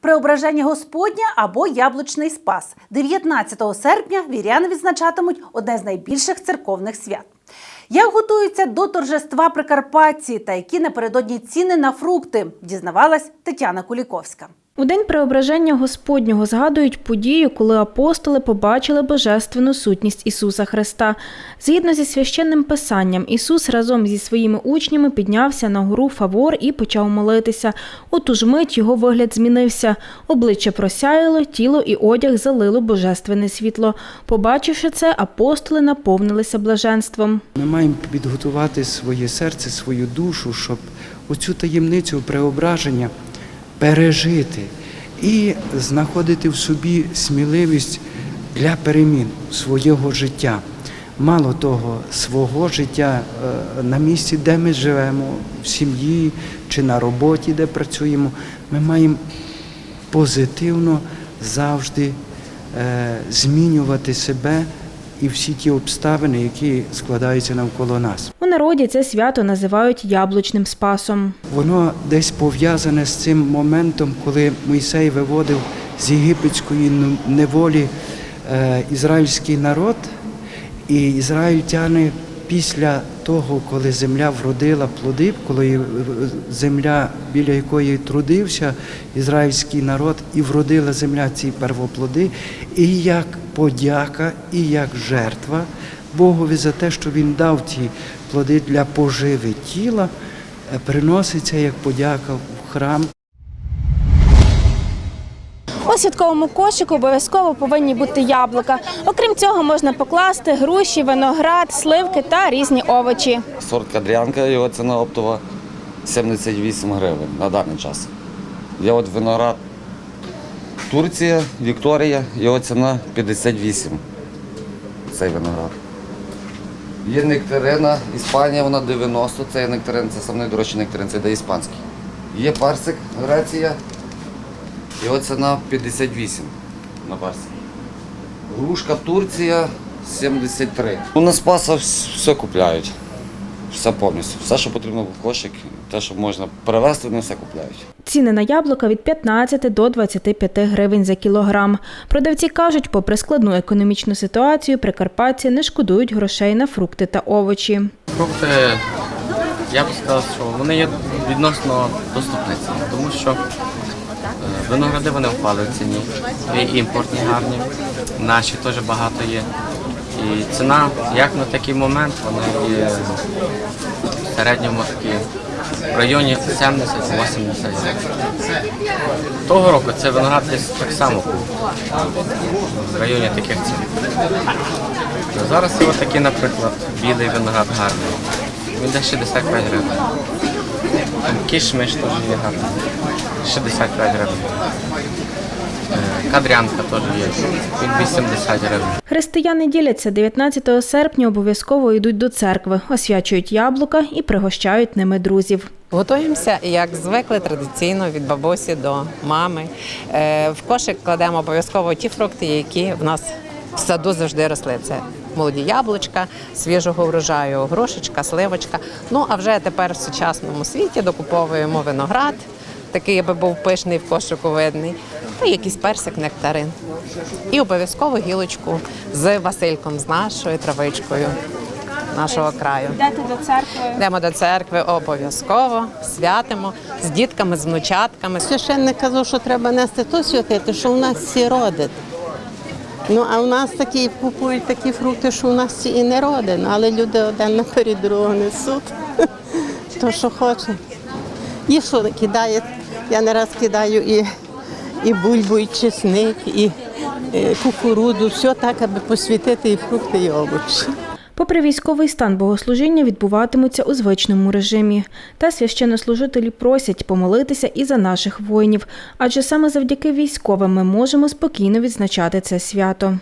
Преображення Господня або Яблучний Спас. 19 серпня віряни відзначатимуть одне з найбільших церковних свят. Як готуються до торжества Прикарпатці та які напередодні ціни на фрукти, дізнавалась Тетяна Куліковська. У день преображення Господнього згадують подію, коли апостоли побачили божественну сутність Ісуса Христа. Згідно зі священним писанням, Ісус разом зі своїми учнями піднявся на гору Фавор і почав молитися. У ту ж мить його вигляд змінився. Обличчя просяяло, тіло і одяг залило божественне світло. Побачивши це, апостоли наповнилися блаженством. Ми маємо підготувати своє серце, свою душу, щоб оцю таємницю преображення пережити і знаходити в собі сміливість для перемін свого життя. Мало того, свого життя е, на місці, де ми живемо, в сім'ї чи на роботі, де працюємо, ми маємо позитивно завжди е, змінювати себе і всі ті обставини, які складаються навколо нас. У народі це свято називають яблучним спасом. Воно десь пов'язане з цим моментом, коли Мойсей виводив з єгипетської неволі е, ізраїльський народ, і ізраїльтяни після того, коли земля вродила плоди, коли е, земля, біля якої трудився ізраїльський народ, і вродила земля ці первоплоди, і як подяка, і як жертва Богові за те, що Він дав ті плоди для поживи тіла, е, приноситься як подяка в храм. У святковому кошику обов'язково повинні бути яблука. Окрім цього, можна покласти груші, виноград, сливки та різні овочі. Сорт кадрянка, його ціна оптова 78 гривень на даний час. Є от виноград Турція, Вікторія, його ціна 58. Цей виноград. Є нектарина, Іспанія, вона 90, цей нектарин, це найдорожчий нектарин, це де іспанський. Є парсик, Греція, його ціна 58 на парсик. Грушка Турція 73. У нас спаса вс- все купляють. Все повністю. Все, що потрібно в кошик, те, що можна перевезти, вони все купляють. Ціни на яблука від 15 до 25 гривень за кілограм. Продавці кажуть, попри складну економічну ситуацію, прикарпатці не шкодують грошей на фрукти та овочі. Фрукти, я б сказав, що вони є відносно доступні тому що виногради вони впали в ціні, і імпортні гарні, наші теж багато є. І ціна, як на такий момент, вона є в середньому такі в районі 70-80 гривень. Того року цей виноград десь так само був в районі таких цін. Зараз ось такий, наприклад, білий виноград гарний. Він десь 65 гривень. Кішмиш теж є гарний. 65 гривень. Е, Кадрянка теж є. Він 80 гривень. Християни діляться 19 серпня обов'язково йдуть до церкви, освячують яблука і пригощають ними друзів. Готуємося, як звикли традиційно від бабусі до мами. Е, В кошик кладемо обов'язково ті фрукти, які в нас в саду завжди росли. Це молоді яблучка, свіжого врожаю, грошечка, сливочка. Ну а вже тепер в сучасному світі докуповуємо виноград, такий, аби був пишний в кошику видний, та якийсь персик, нектарин. І обов'язково гілочку з Васильком, з нашою травичкою нашого краю. Йдете до церкви. Йдемо до церкви обов'язково, святимо з дітками, з внучатками. Священник казав, що треба нести то святити, що у нас всі родить. Ну, а у нас такі купують такі фрукти, що у нас і не родин, але люди один наперед другого несуть. То, що хоче. І що кидає, я не раз кидаю і, і бульбу, і чесник, і, і кукуруду, все так, аби посвітити і фрукти, і овочі. Попри військовий стан, богослужіння відбуватимуться у звичному режимі. Та священнослужителі просять помолитися і за наших воїнів, адже саме завдяки військовим ми можемо спокійно відзначати це свято.